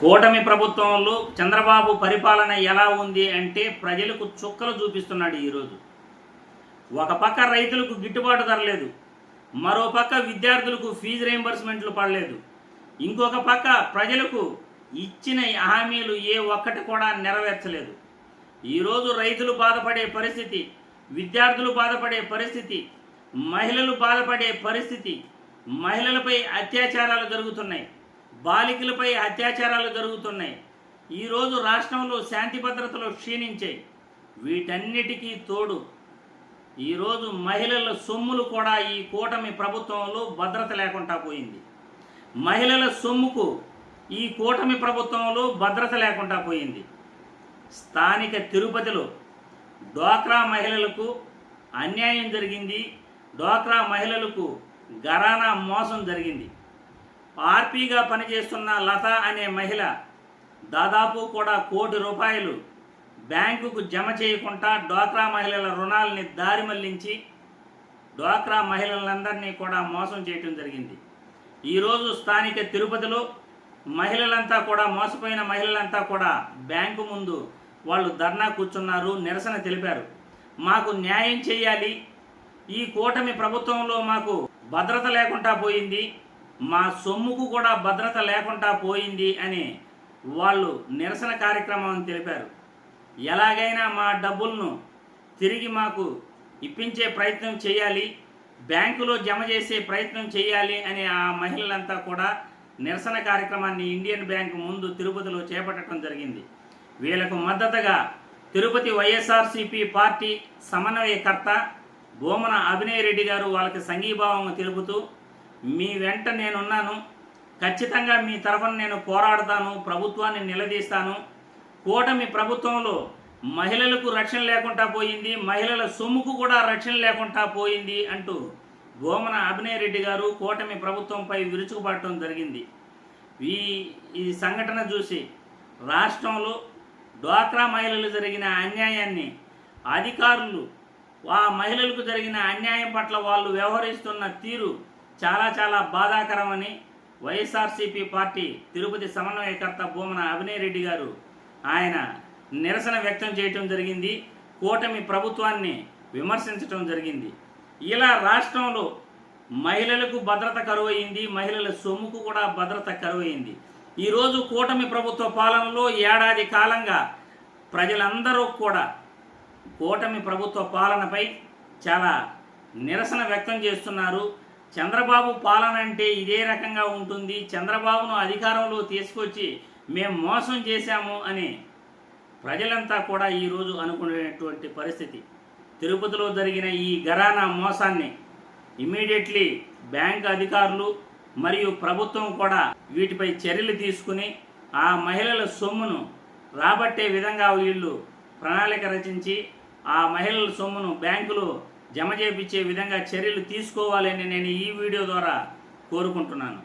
కూటమి ప్రభుత్వంలో చంద్రబాబు పరిపాలన ఎలా ఉంది అంటే ప్రజలకు చుక్కలు చూపిస్తున్నాడు ఈరోజు. ఒక పక్క రైతులకు గిట్టుబాటు ధరలేదు మరో పక్క విద్యార్థులకు ఫీజు రీంబర్స్మెంట్లు పడలేదు ఇంకొక పక్క ప్రజలకు ఇచ్చిన హామీలు ఏ ఒక్కటి కూడా నెరవేర్చలేదు. ఈరోజు రైతులు బాధపడే పరిస్థితి విద్యార్థులు బాధపడే పరిస్థితి మహిళలు బాధపడే పరిస్థితి మహిళలపై అత్యాచారాలు జరుగుతున్నాయి. బాలికలపై అత్యాచారాలు జరుగుతున్నాయి. ఈరోజు రాష్ట్రంలో శాంతి భద్రతలు క్షీణించాయి. వీటన్నిటికీ తోడు ఈరోజు మహిళల సొమ్ములు కూడా ఈ కూటమి ప్రభుత్వంలో భద్రత లేకుండా పోయింది. మహిళల సొమ్ముకు ఈ కూటమి ప్రభుత్వంలో భద్రత లేకుండా పోయింది. స్థానిక తిరుపతిలో డ్వాక్రా మహిళలకు అన్యాయం జరిగింది. డ్వాక్రా మహిళలకు గరానా మోసం జరిగింది. ఆర్పీగా పనిచేస్తున్న లత అనే మహిళ దాదాపు కూడా కోటి రూపాయలు బ్యాంకుకు జమ చేయకుండా డ్వాక్రా మహిళల రుణాలని దారి మళ్ళించి డ్వాక్రా మహిళలందరినీ కూడా మోసం చేయటం జరిగింది. ఈరోజు స్థానిక తిరుపతిలో మహిళలంతా కూడా మోసపోయిన మహిళలంతా కూడా బ్యాంకు ముందు వాళ్ళు ధర్నా కూర్చున్నారు నిరసన తెలిపారు. మాకు న్యాయం చేయాలి. ఈ కూటమి ప్రభుత్వంలో మాకు భద్రత లేకుండా పోయింది. మా సొమ్ముకు కూడా భద్రత లేకుండా పోయింది అని వాళ్ళు నిరసన కార్యక్రమం తెలిపారు. ఎలాగైనా మా డబ్బులను తిరిగి మాకు ఇప్పించే ప్రయత్నం చేయాలి బ్యాంకులో జమ చేసే ప్రయత్నం చేయాలి అని ఆ మహిళలంతా కూడా నిరసన కార్యక్రమాన్ని ఇండియన్ బ్యాంక్ ముందు తిరుపతిలో చేపట్టడం జరిగింది. వీళ్ళకు మద్దతుగా తిరుపతి వైఎస్ఆర్సిపి పార్టీ సమన్వయకర్త బోమన అభినయ్ రెడ్డి గారు వాళ్ళకి సంఘీభావం తెలుపుతూ మీ వెంట నేనున్నాను. ఖచ్చితంగా మీ తరఫున నేను పోరాడతాను. ప్రభుత్వాన్ని నిలదీస్తాను. కూటమి ప్రభుత్వంలో మహిళలకు రక్షణ లేకుండా పోయింది. మహిళల సొమ్ముకు కూడా రక్షణ లేకుండా పోయింది అంటూ గోమన అభినయ్ రెడ్డి గారు కూటమి ప్రభుత్వంపై విరుచుకుపడటం జరిగింది. ఈ ఈ సంఘటన చూసి రాష్ట్రంలో డ్వాక్రా మహిళలు జరిగిన అన్యాయాన్ని అధికారులు ఆ మహిళలకు జరిగిన అన్యాయం పట్ల వాళ్ళు వ్యవహరిస్తున్న తీరు చాలా చాలా బాధాకరమని వైఎస్ఆర్సీపీ పార్టీ తిరుపతి సమన్వయకర్త భూమన అభినయ్ రెడ్డి గారు ఆయన నిరసన వ్యక్తం చేయటం జరిగింది. కూటమి ప్రభుత్వాన్ని విమర్శించటం జరిగింది. ఇలా రాష్ట్రంలో మహిళలకు భద్రత కరువయింది మహిళల సొమ్ముకు కూడా భద్రత కరువయింది ఈరోజు కూటమి ప్రభుత్వ పాలనలో ఏడాది కాలంగా ప్రజలందరూ కూడా కూటమి ప్రభుత్వ పాలనపై చాలా నిరసన వ్యక్తం చేస్తున్నారు. చంద్రబాబు పాలన అంటే ఇదే రకంగా ఉంటుంది. చంద్రబాబును అధికారంలో తీసుకొచ్చి మేము మోసం చేశాము అని ప్రజలంతా కూడా ఈరోజు అనుకునేటువంటి పరిస్థితి. తిరుపతిలో జరిగిన ఈ గరానా మోసాన్ని ఇమీడియట్లీ బ్యాంక్ అధికారులు మరియు ప్రభుత్వం కూడా వీటిపై చర్యలు తీసుకుని ఆ మహిళల సొమ్మును రాబట్టే విధంగా వీళ్ళు ప్రణాళిక రచించి ఆ మహిళల సొమ్మును బ్యాంకులో జమ చేపించే విధంగా చర్యలు తీసుకోవాలని నేను ఈ వీడియో ద్వారా కోరుకుంటున్నాను.